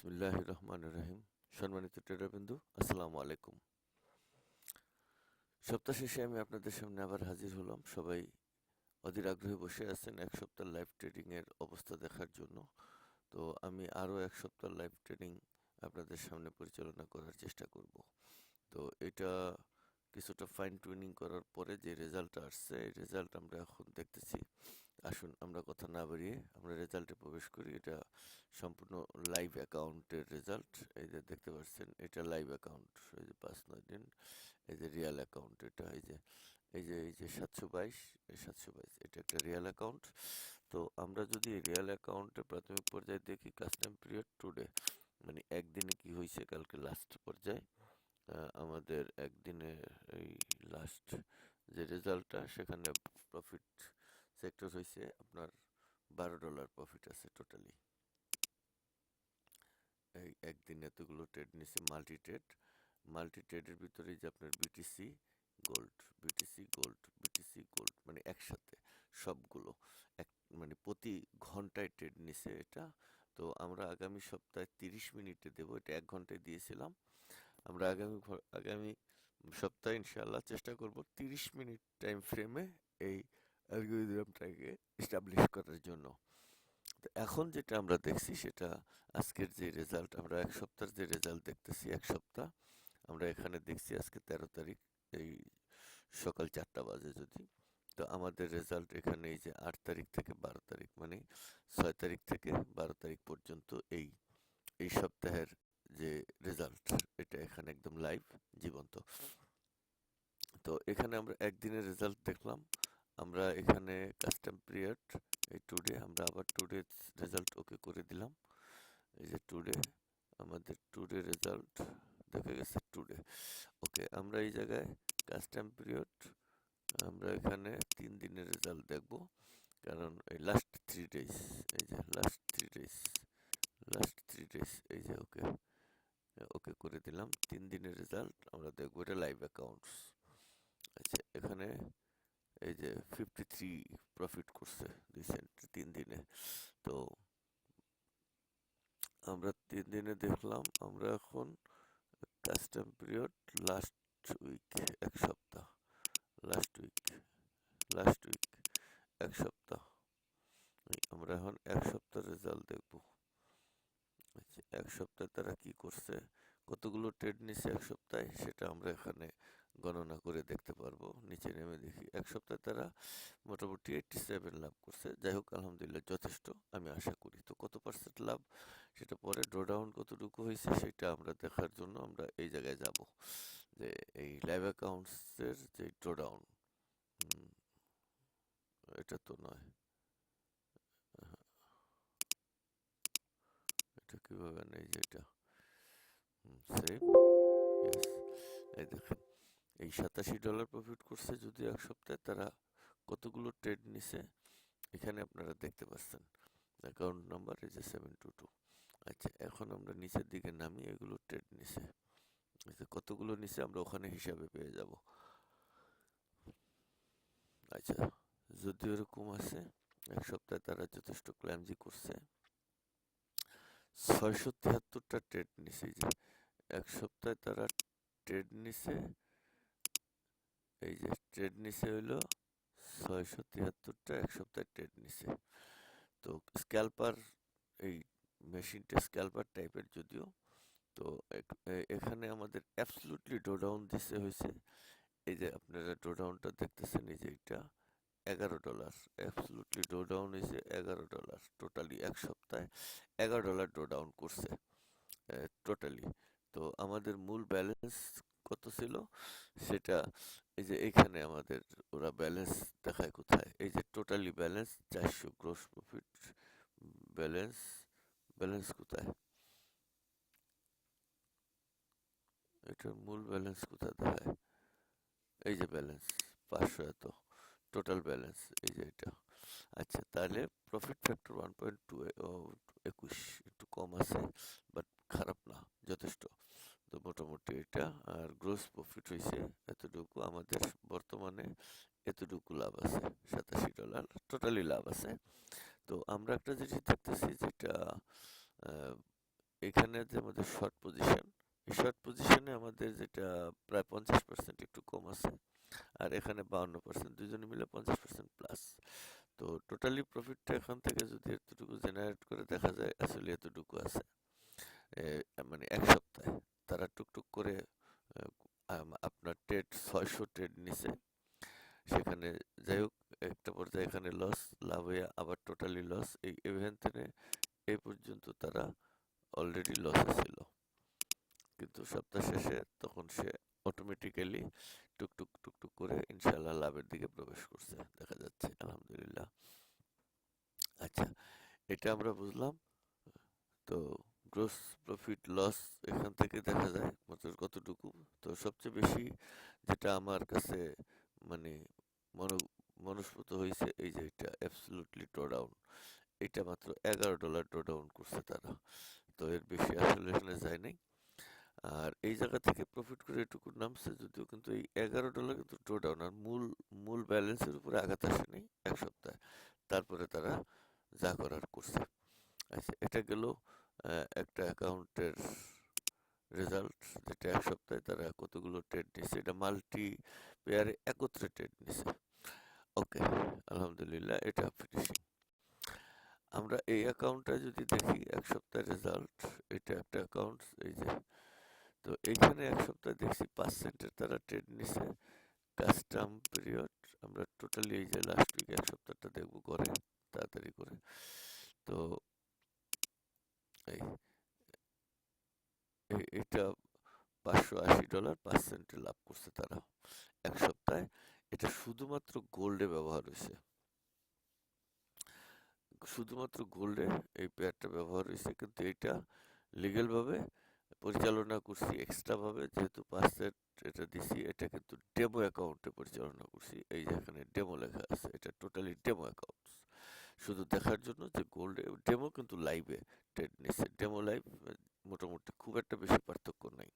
বিসমিল্লাহ রহমান রাহিম সম্মানিত টেরাবিন্দু আসসালামু আলাইকুম। সপ্তাহ শেষে আমি আপনাদের সামনে আবার হাজির হলাম। সবাই অধীর আগ্রহে বসে আছেন এক সপ্তাহ লাইভ ট্রেডিং এর অবস্থা দেখার জন্য। তো আমি আরও এক সপ্তাহ লাইভ ট্রেডিং আপনাদের সামনে পরিচালনা করার চেষ্টা করব। তো এটা কিছুটা ফাইন টুইনিং করার পরে যে রেজাল্টটা আসছে, এই রেজাল্ট আমরা এখন দেখতেছি। আসুন আমরা কথা না বাড়িয়ে আমরা রেজাল্টে প্রবেশ করি। এটা সম্পূর্ণ লাইভ অ্যাকাউন্টের রেজাল্ট এই যে দেখতে পাচ্ছেন, এটা লাইভ অ্যাকাউন্ট এই যে পাঁচ, নয় দিন। এই যে রিয়াল অ্যাকাউন্ট এটা, এই যে এই যে এই যে সাতশো বাইশ, এই সাতশো বাইশ, এটা একটা রিয়াল অ্যাকাউন্ট তো আমরা যদি রিয়াল অ্যাকাউন্টে প্রাথমিক পর্যায়ে দেখি কাস্টম পিরিয়ড টুডে মানে একদিনে কি হয়েছে, কালকে লাস্ট পর্যায়ে আমাদের একদিনে এই লাস্ট যে রেজাল্টটা সেখানে প্রফিট সেক্টর হয়েছে আপনার বারো ডলার প্রফিট আছে টোটালি এই একদিন এতগুলো ট্রেড নিছে মাল্টি ট্রেড মাল্টি ট্রেডের ভিতরে যে আপনার BTC gold BTC gold BTC gold মানে একসাথে সবগুলো। এক মানে প্রতি ঘন্টায় ট্রেড নিছে এটা। তো আমরা আগামী সপ্তাহে তিরিশ মিনিটে দেবো, এটা এক ঘন্টায় দিয়েছিলাম। আমরা আগামী আগামী সপ্তাহে ইনশাআল্লাহ চেষ্টা করব তিরিশ মিনিট টাইম ফ্রেমে এই অ্যালগোরিদমটাকে এস্টাবলিশ করার জন্য। তো এখন যেটা আমরা দেখছি সেটা আজকের যে রেজাল্ট আমরা এক সপ্তাহের যে রেজাল্ট দেখতেছি, এক সপ্তাহ, আমরা এখানে দেখছি আজকে তেরো তারিখ, এই সকাল চারটা বাজে যদি। তো আমাদের রেজাল্ট এখানে এই যে আট তারিখ থেকে বারো তারিখ মানে ছয় তারিখ থেকে বারো তারিখ পর্যন্ত এই এই সপ্তাহের যে রেজাল্ট এটা এখানে একদম লাইভ জীবন্ত। তো এখানে আমরা একদিনের রেজাল্ট দেখলাম। আমরা এখানে কাস্টম পিরিয়ড এই টুডে আমরা আবার টুডে রেজাল্ট ওকে করে দিলাম। এই যে টুডে আমাদের টুডে রেজাল্ট দেখা গেছে টুডে ওকে আমরা এই জায়গায় কাস্টম পিরিয়ড আমরা এখানে তিন দিনের রেজাল্ট দেখব। কারণ এই লাস্ট থ্রি ডেজ এই যে last three days last three days এই যে ওকে ওকে করে দিলাম। তিন দিনের রেজাল্ট আমরা দেখব এটা লাইভ অ্যাকাউন্টস আচ্ছা এখানে এই যে ফিফটি থ্রি প্রফিট করছে রিসেন্ট তিন দিনে। তো আমরা তিন দিনে দেখলাম, আমরা এখন কাস্টম পিরিয়ড লাস্ট উইক এক সপ্তাহ। লাস্ট উইক লাস্ট উইক এক সপ্তাহ। আমরা এখন এক সপ্তাহ রেজাল্ট দেখব। এক সপ্তাহে তারা কি করছে, কতগুলো ট্রেড নিছে এক সপ্তাহে, সেটা আমরা এখানে গণনা করে দেখতে পারব। নিচে নেমে দেখি, এক সপ্তাহে তারা মোটামুটি এইটটি সেভেন লাভ করছে। যাই হোক, আলহামদুলিল্লাহ যথেষ্ট, আমি আশা করি। তো কত পার্সেন্ট লাভ? সেটা পরে ড্রডাউন কতটুকু হয়েছে, সেটা আমরা দেখার জন্য আমরা এই জায়গায় যাব, যে এই লাইভ অ্যাকাউন্টসের যে ড্রডাউন এটা তো নয় এটা কীভাবে নেই যে এটা সেভ ইয়েস এই দেখেন, এই সাতাশি ডলার প্রফিট করছে যদি এক সপ্তাহে, তারা কতগুলো ট্রেড নিছে, এখানে আপনারা দেখতে পাচ্ছেন অ্যাকাউন্ট নাম্বার এই যে সেভেন টু টু আচ্ছা এখন আমরা নিচের দিকে নামি এগুলো ট্রেড নিছে কতগুলো নিছে আমরা ওখানে হিসাবে পেয়ে যাব আচ্ছা যদি ওরকম আছে এক সপ্তাহে তারা যথেষ্ট ক্ল্যামজি করছে ছয়শো তিয়াত্তরটা ট্রেড নিছে যে। এক সপ্তাহে তারা ট্রেড নিছে, এই যে ট্রেড নিছে হইল ছয়শো তিয়াত্তরটা এক সপ্তাহে ট্রেড নিছে। তো স্ক্যালপার এই মেশিনটা স্ক্যালপার টাইপের যদিও, তো এখানে আমাদের অ্যাবসলুটলি ডোডাউন দিছে হয়েছে এই যে আপনারা ডোডাউনটা দেখতেছেন, এই যে এটা এগারো ডলার অ্যাবসলুটলি ডোডাউন হয়েছে এগারো ডলার টোটালি এক সপ্তাহে। এগারো ডলার ডোডাউন করছে টোটালি তো আমাদের মূল ব্যালেন্স কত ছিল? সেটা এই যে এখানে আমাদের ওরা ব্যালেন্স দেখায় কোথায়? এই যে টোটালি ব্যালেন্স চারশো গ্রোস প্রফিট ব্যালেন্স ব্যালেন্স কোথায়? এটার মূল ব্যালেন্স কোথায় দেখায়? এই যে ব্যালেন্স পাঁচশো এত টোটাল ব্যালেন্স এই যে এটা। আচ্ছা তাহলে profit factor one point two একুশ একটু কম আছে বাট খারাপ না, যথেষ্ট। তো মোটামুটি এটা, আর গ্রোস প্রফিট হয়েছে এতটুকু, আমাদের বর্তমানে এতটুকু লাভ আছে, সাতাশি ডলার টোটালি লাভ আছে। তো আমরা একটা জিনিস দেখতেছি যেটা এখানে যে আমাদের শর্ট পজিশন এই শর্ট পজিশনে আমাদের যেটা প্রায় পঞ্চাশ পার্সেন্ট একটু কম আছে, আর এখানে বাউন্ন পার্সেন্ট দুজনে মিলে পঞ্চাশ পার্সেন্ট প্লাস তো টোটালি প্রফিটটা এখান থেকে যদি এতটুকু জেনারেট করে দেখা যায় আসলে এতটুকু আছে। মানে এক সপ্তাহে। তারা টুকটুক করে আপনার ট্রেড ছয়শো ট্রেড নিছে। সেখানে যাই হোক, একটা পর্যায়ে এখানে লস লাভ হয়ে আবার টোটালি লস এই ইভেন্ট থেকে এই পর্যন্ত তারা অলরেডি লসে ছিল। কিন্তু সপ্তাহ শেষে তখন সে অটোমেটিক্যালি টুকটুক টুকটুক করে ইনশাল্লাহ লাভের দিকে প্রবেশ করছে, দেখা যাচ্ছে, আলহামদুলিল্লাহ। আচ্ছা এটা আমরা বুঝলাম। তো গ্রোস প্রফিট লস এখান থেকে দেখা যায় মাত্র কতটুকু? তো সবচেয়ে বেশি যেটা আমার কাছে মানে মন, মনস্পুত হয়েছে এই যে এটা অ্যাবসলুটলি ডাউন এটা মাত্র এগারো ডলার ডাউন করছে তারা। তো এর বেশি আসলে এখানে যায় নাই। আর এই জায়গা থেকে প্রফিট করে এটুকু নামছে, যদিও কিন্তু এই এগারো ডলার কিন্তু ড্র ডাউন আর মূল মূল ব্যালেন্সের উপরে আঘাত আসেনি এক সপ্তাহে। তারপরে তারা যা করার করছে। আচ্ছা এটা গেল একটা অ্যাকাউন্টের রেজাল্ট যেটা এক সপ্তাহে তারা কতগুলো ট্রেড নিছে এটা মাল্টি পেয়ারে একত্রে ট্রেড নিছে ওকে আলহামদুলিল্লাহ এটা ফিনিশিং আমরা এই অ্যাকাউন্টটা যদি দেখি, এক সপ্তাহের রেজাল্ট এটা একটা অ্যাকাউন্ট এই যে তো এইখানে এক সপ্তাহে দেখছি পাঁচ সেন্টের তারা ট্রেড নিছে। কাস্টম পিরিয়ড আমরা টোটালি এই যে লাস্ট উইক এক সপ্তাহটা দেখব করে তাড়াতাড়ি করে। তো এই এটা পাঁচশো আশি ডলার পাঁচ সেন্টে লাভ করছে তারা এক সপ্তাহে। এটা শুধুমাত্র গোল্ডে ব্যবহার হয়েছে। শুধুমাত্র গোল্ডে এই পেয়ারটা ব্যবহার হয়েছে, কিন্তু এটা লিগেল ভাবে পরিচালনা করছি এক্সট্রা ভাবে, যেহেতু পাঁচ সেট এটা দিছি, এটা কিন্তু ডেমো অ্যাকাউন্টে পরিচালনা করছি। এই যে এখানে ডেমো লেখা আছে, এটা টোটালি ডেমো অ্যাকাউন্ট শুধু দেখার জন্য যে গোল্ডে ডেমো কিন্তু লাইভে ট্রেড নিচ্ছে। ডেমো লাইভ মোটামুটি খুব একটা বেশি পার্থক্য নাই।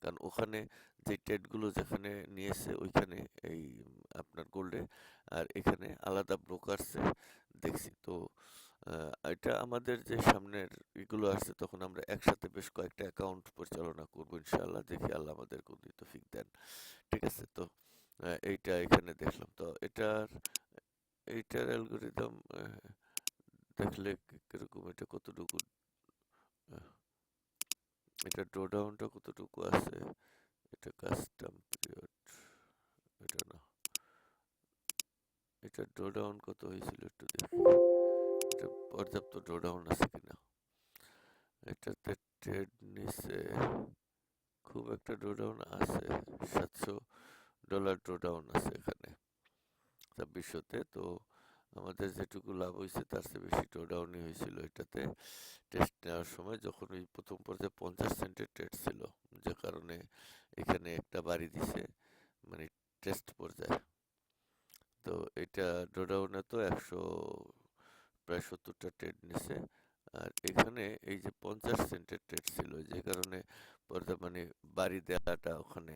কারণ ওখানে যে ট্রেডগুলো যেখানে নিয়েছে, ওইখানে এই আপনার গোল্ডে আর এখানে আলাদা ব্রোকারসে দেখছি। তো এটা আমাদের যে সামনের এগুলো আসছে, তখন আমরা একসাথে বেশ কয়েকটা অ্যাকাউন্ট পরিচালনা করব, ইনশাআল্লাহ। দেখি আল্লাহ আমাদের কোন তৌফিক দেন। ঠিক আছে? তো এইটা এখানে দেখলাম। তো, এটার, এইটার অ্যালগোরিদম দেখলে কীরকম? এটা কতটুকু এটা ড্রোডাউনটা কতটুকু আছে? এটা কাস্টম পিরিয়ড এটা না। এটা ড্রোডাউন কত হয়েছিল একটু দেখি। পর্যাপ্ত ড্রোডাউন আছে কিনা? এটাতে ট্রেড নিচে খুব একটা ড্রোডাউন আছে, সাতশো ডলার ড্রোডাউন আছে এখানে। ছাব্বিশশোতে তো আমাদের যেটুকু লাভ হয়েছে তার চেয়ে বেশি ড্রোডাউনই হয়েছিল এটাতে। টেস্ট নেওয়ার সময় যখন ওই প্রথম পর্যায়ে পঞ্চাশ সেন্টের ট্রেড ছিল, যে কারণে এখানে একটা বাড়ি দিছে মানে টেস্ট পর্যায়ে। তো এটা ড্রোডাউনে তো একশো প্রায় সত্তরটা ট্রেড নিছে। আর এখানে এই যে পঞ্চাশ সেন্টের ট্রেড ছিল, যে কারণে পর্দা মানে বাড়ি দেওয়াটা ওখানে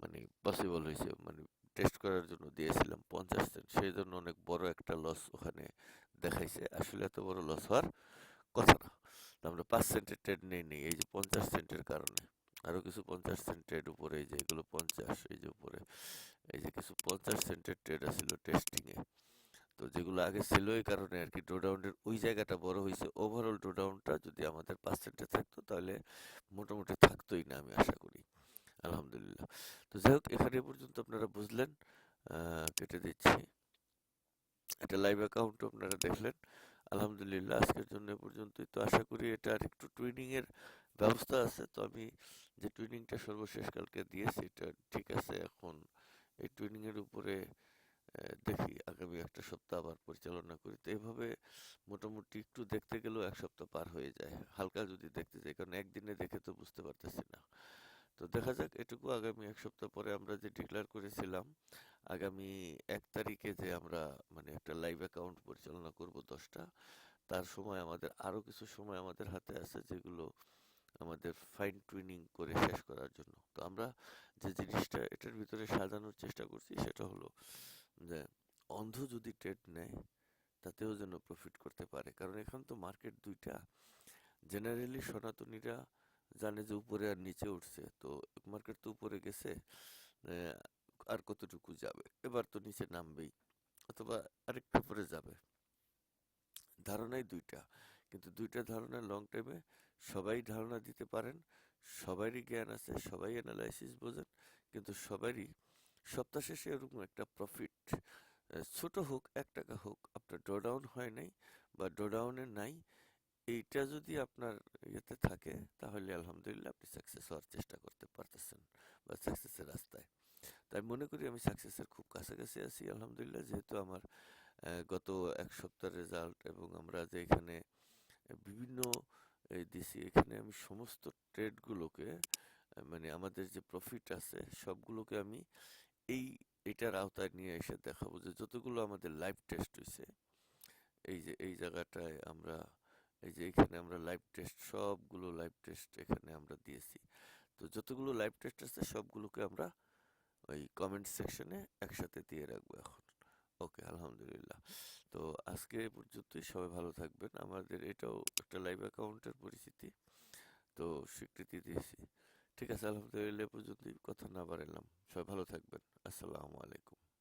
মানে পসিবল হয়েছে। মানে টেস্ট করার জন্য দিয়েছিলাম পঞ্চাশ সেন্ট সেই জন্য অনেক বড় একটা লস ওখানে দেখাইছে। আসলে এত বড় লস হওয়ার কথা না। আমরা পাঁচ সেন্টের ট্রেড নেই নেই, এই যে পঞ্চাশ সেন্টের কারণে। আরও কিছু পঞ্চাশ সেন্টের উপরে, এই যে এগুলো পঞ্চাশ, এই যে উপরে, এই যে কিছু পঞ্চাশ সেন্টের ট্রেড আছিল টেস্টিং এ তো যেগুলো আগে ছিল এই কারণে আর কি ড্রোডাউনের ওই জায়গাটা বড় হয়েছে ওভারঅল ড্রোডাউনটা যদি আমাদের পার্সেন্টে থাকতো তাহলে মোটামুটি থাকতোই না আমি আশা করি। আলহামদুলিল্লাহ। তো যাই হোক, এখানে পর্যন্ত আপনারা বুঝলেন কেটে দিচ্ছি। এটা লাইভ অ্যাকাউন্ট আপনারা দেখলেন। আলহামদুলিল্লাহ, আজকের জন্য পর্যন্তই। তো আশা করি এটা আর একটু টুইনিং এর ব্যবস্থা আছে। তো আমি যে টুইনিংটা সর্বশেষ কালকে দিয়েছি, এটা ঠিক আছে। এখন এই টুইনিং এর উপরে দেখি আগামী একটা সপ্তাহ আবার পরিচালনা করি। তো এভাবে মোটামুটি একটু দেখতে গেলেও এক সপ্তাহ পার হয়ে যায়। হালকা যদি দেখতে যাই, কারণ একদিনে দেখে তো বুঝতে পারতেছি না। তো দেখা যাক, এটুকু আগামী এক সপ্তাহ পরে আমরা যে ডিক্লেয়ার করেছিলাম, আগামী এক তারিখে যে আমরা মানে একটা লাইভ অ্যাকাউন্ট পরিচালনা করব দশটা, তার সময় আমাদের আরও কিছু সময় আমাদের হাতে আছে যেগুলো আমাদের ফাইন টুইনিং করে শেষ করার জন্য। তো আমরা যে জিনিসটা এটার ভিতরে সাজানোর চেষ্টা করছি সেটা হলো যে অন্ধ যদি ট্রেড নেয়, তাতেও যেন প্রফিট করতে পারে। কারণ এখন তো মার্কেট দুইটা। জেনারেলি সনাতনীরা জানে যে উপরে আর নিচে উঠছে। তো মার্কেট তো উপরে গেছে আর কতটুকু যাবে? এবার তো নিচে নামবেই, অথবা আরেকটু উপরে যাবে। ধারণাই দুইটা। কিন্তু দুইটা ধারণা লং টাইমে সবাই ধারণা দিতে পারেন, সবারই জ্ঞান আছে, সবাই অ্যানালাইসিস বোঝেন, কিন্তু সবারই সপ্তাহ শেষে এরকম একটা প্রফিট ছোট হোক, এক টাকা হোক, আপনার ড্রডাউন হয় নাই বা ড্রডাউনে নাই, এইটা যদি আপনার ইয়েতে থাকে, তাহলে আলহামদুলিল্লাহ আপনি সাকসেস হওয়ার চেষ্টা করতে পারতেছেন বা সাকসেসের রাস্তায়। তাই মনে করি আমি সাকসেসের খুব কাছাকাছি আছি, আলহামদুলিল্লাহ। যেহেতু আমার গত এক সপ্তাহের রেজাল্ট এবং আমরা যে এখানে, বিভিন্ন দিছি, এখানে আমি সমস্ত ট্রেডগুলোকে মানে আমাদের যে প্রফিট আছে, সবগুলোকে আমি এই, এটার আওতায় নিয়ে এসে দেখাবো যে যতগুলো আমাদের লাইভ টেস্ট হয়েছে এই যে, এই জায়গাটায় আমরা, এই যে, এখানে আমরা লাইভ টেস্ট সবগুলো লাইভ টেস্ট এখানে আমরা দিয়েছি। তো যতগুলো লাইভ টেস্ট আছে, সবগুলোকে আমরা ওই কমেন্ট সেকশনে একসাথে দিয়ে রাখব এখন। ওকে আলহামদুলিল্লাহ। তো আজকে এ পর্যন্তই, সবাই ভালো থাকবেন। আমাদের এটাও একটা লাইভ অ্যাকাউন্টের পরিচিতি, তো স্বীকৃতি দিয়েছি। ঠিক আছে আলহামদুলিল্লাহ পর্যন্ত কথা না বাড়ালাম সবাই ভালো থাকবেন। আসসালামু আলাইকুম।